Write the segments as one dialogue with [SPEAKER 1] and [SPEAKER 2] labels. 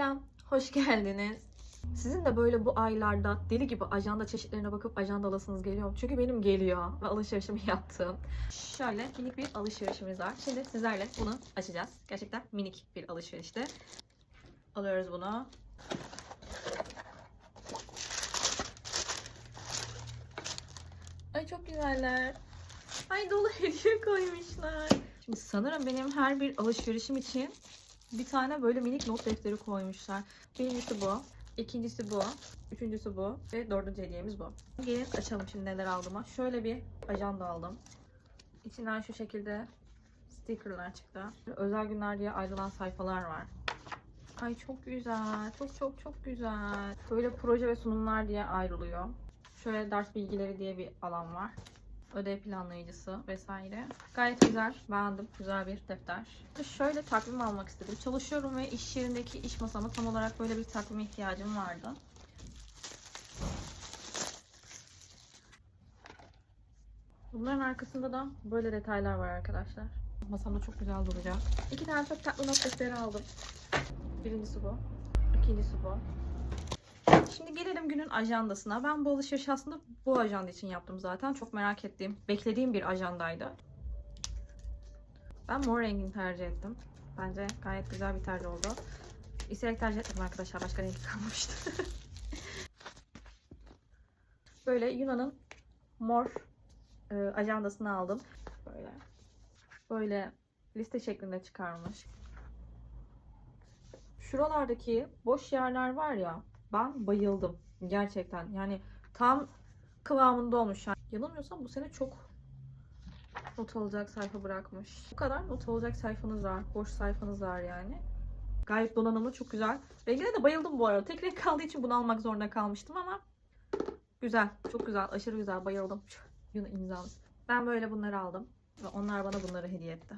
[SPEAKER 1] Selam, hoş geldiniz. Sizin de böyle bu aylarda deli gibi ajanda çeşitlerine bakıp ajanda alasınız geliyor? Çünkü benim geliyor ve alışverişimi yaptım. Şöyle minik bir alışverişimiz var. Şimdi sizlerle bunu açacağız. Gerçekten minik bir alışverişti. Alıyoruz bunu. Ay çok güzeller. Ay dolu hediye koymuşlar. Şimdi sanırım benim her bir alışverişim için bir tane böyle minik not defteri koymuşlar. Birincisi bu. ikincisi bu. Üçüncüsü bu. Ve dördüncü hediyemiz bu. Gelin açalım şimdi neler aldığıma. Şöyle bir ajanda aldım. İçinden şu şekilde stickerlar çıktı. Özel günler diye ayrılan sayfalar var. Ay çok güzel. Çok çok çok güzel. Böyle proje ve sunumlar diye ayrılıyor. Şöyle ders bilgileri diye bir alan var. Ödev planlayıcısı vesaire. Gayet güzel. Beğendim. Güzel bir defter. Şöyle takvim almak istedim. Çalışıyorum ve iş yerindeki iş masama tam olarak böyle bir takvime ihtiyacım vardı. Bunların arkasında da böyle detaylar var arkadaşlar. Masamda çok güzel duracak. İki tane çok tatlı not defteri aldım. Birincisi bu. İkincisi bu. Şimdi gelelim günün ajandasına. Ben bu alışverişi aslında bu ajanda için yaptım zaten. Çok merak ettiğim, beklediğim bir ajandaydı. Ben mor rengini tercih ettim. Bence gayet güzel bir tercih oldu. İsteyerek tercih etmedim arkadaşlar. Başka rengi kalmamıştı. Böyle Yunan'ın mor e, ajandasını aldım. Böyle. Böyle liste şeklinde çıkarmış. Şuralardaki boş yerler var ya ben bayıldım. Gerçekten. Yani tam kıvamında olmuş. Yani yanılmıyorsam bu sene çok not alacak sayfa bırakmış. Bu kadar not alacak sayfanız var. Boş sayfanız var yani. Gayet donanımlı, çok güzel. Rengine de bayıldım bu arada. Tek renk kaldığı için bunu almak zorunda kalmıştım ama güzel. Çok güzel. Aşırı güzel. Bayıldım. Yunu imzalı. Ben böyle bunları aldım. Ve onlar bana bunları hediye etti.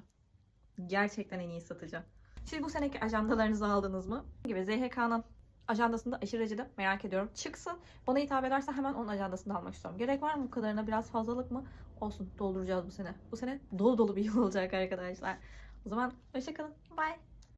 [SPEAKER 1] Gerçekten en iyi satıcı. Siz bu seneki ajandalarınızı aldınız mı? Gibi ZHK'nın ajandasında aşırı derecede merak ediyorum. Çıksın. Bana hitap ederse hemen onun ajandasını almak istiyorum. Gerek var mı bu kadarına? Biraz fazlalık mı? Olsun. Dolduracağız bu sene. Bu sene dolu dolu bir yıl olacak arkadaşlar. O zaman hoşçakalın. Bye.